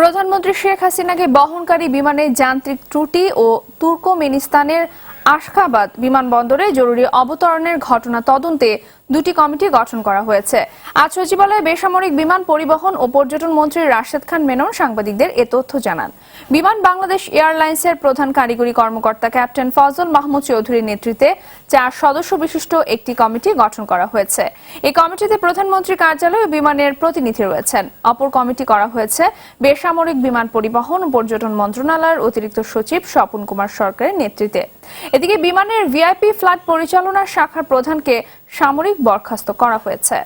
প্রধানমন্ত্রী শেখ হাসিনাকে বহনকারী বিমানের যান্ত্রিক ত্রুটি ও তুর্কমেনিস্তানের আশখাবাদ বিমানবন্দরে জরুরি অবতরণের ঘটনা তদন্তে দুটি কমিটি গঠন করা হয়েছে। আজ সচিবালয়ে বেসামরিক বিমান পরিবহন ও পর্যটন মন্ত্রী রাশেদ খান মেনন সাংবাদিকদের এ তথ্য জানান। বিমান বাংলাদেশ এয়ারলাইন্সের প্রধান কারিগরি কর্মকর্তা ক্যাপ্টেন ফজল মাহমুদ চৌধুরীর নেতৃত্বে চার সদস্য বিশিষ্ট একটি কমিটি গঠন করা হয়েছে। এই কমিটিতে প্রধানমন্ত্রী কার্যালয় ও বিমানের প্রতিনিধি রয়েছেন। অপর কমিটি করা হয়েছে বেসামরিক বিমান পরিবহন ও পর্যটন মন্ত্রণালয়ের অতিরিক্ত সচিব স্বপন কুমার সরকারের নেতৃত্বে। এদিকে বিমানের ভিআইপি ফ্লাইট পরিচালনা শাখার প্রধানকে সামরিক বরখাস্ত করা হয়েছে।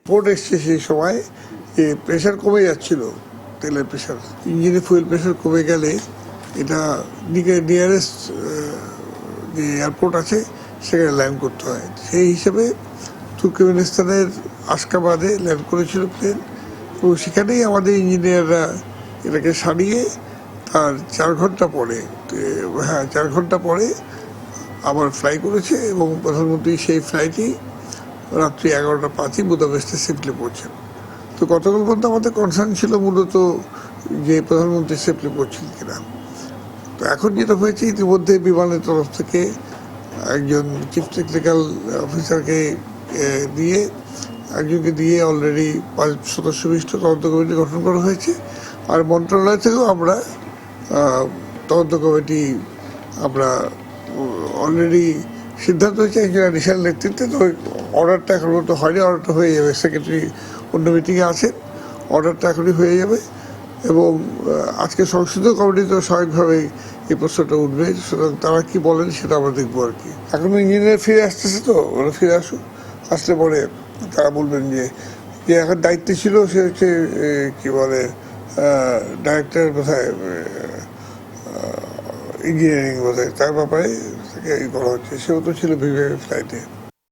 রিপোর্ট এসছে সেই সময় প্রেশার কমে যাচ্ছিল, তেলের প্রেশার ইঞ্জিনে ফুয়েল প্রেশার কমে গেলে এটা নিয়ারেস্ট যে এয়ারপোর্ট আছে, সেখানে ল্যান্ড করতে হয়। সেই হিসেবে তুর্কমেনিস্তানের আশকাবাদে ল্যান্ড করেছিল প্লেন এবং সেখানেই আমাদের ইঞ্জিনিয়াররা এটাকে সারিয়ে তার চার ঘণ্টা পরে হ্যাঁ চার ঘণ্টা পরে আবার ফ্লাই করেছে এবং প্রধানমন্ত্রী সেই ফ্লাইটেই রাত্রি এগারোটা পাঁচই বুদাপেস্টে সেফলি পৌঁছেন। তো গতকাল পর্যন্ত আমাদের কনসার্ন ছিল মূলত যে প্রধানমন্ত্রী সেফলি পৌঁছেন কিনা। তো এখন যেটা হয়েছে, ইতিমধ্যে বিমানের তরফ থেকে একজন চিফ টেকনিক্যাল অফিসারকে দিয়ে, একজনকে দিয়ে অলরেডি পাঁচ সদস্য বিশিষ্ট তদন্ত কমিটি গঠন করা হয়েছে। আর মন্ত্রণালয় থেকেও আমরা তদন্ত কমিটি আমরা অলরেডি সিদ্ধান্ত হয়েছে একজন অ্যাডিশনাল নেতৃত্বে, তো অর্ডারটা এখন পর্যন্ত হয়নি অর্ডারটা হয়ে যাবে। সেক্রেটারি অন্য মিটিংয়ে আছেন অর্ডারটা এখনই হয়ে যাবে এবং আজকে সংসদীয় কমিটি তো স্বাভাবিকভাবেই এই প্রশ্নটা উঠবে, সুতরাং তারা কি বলেন সেটা আমরা দেখব আর কি। এখন ইঞ্জিনিয়ার ফিরে আসতেছে তো, ওরা ফিরে আসুক, আসলে পরে তারা বলবেন যে যে এখন দায়িত্বে ছিল সে হচ্ছে কি বলে ডাইরেক্টর কোথায় ইঞ্জিনিয়ারিং বলে তার ব্যাপারে ই করা হচ্ছে সেও তো ছিল ভিভে ফ্লাইটে।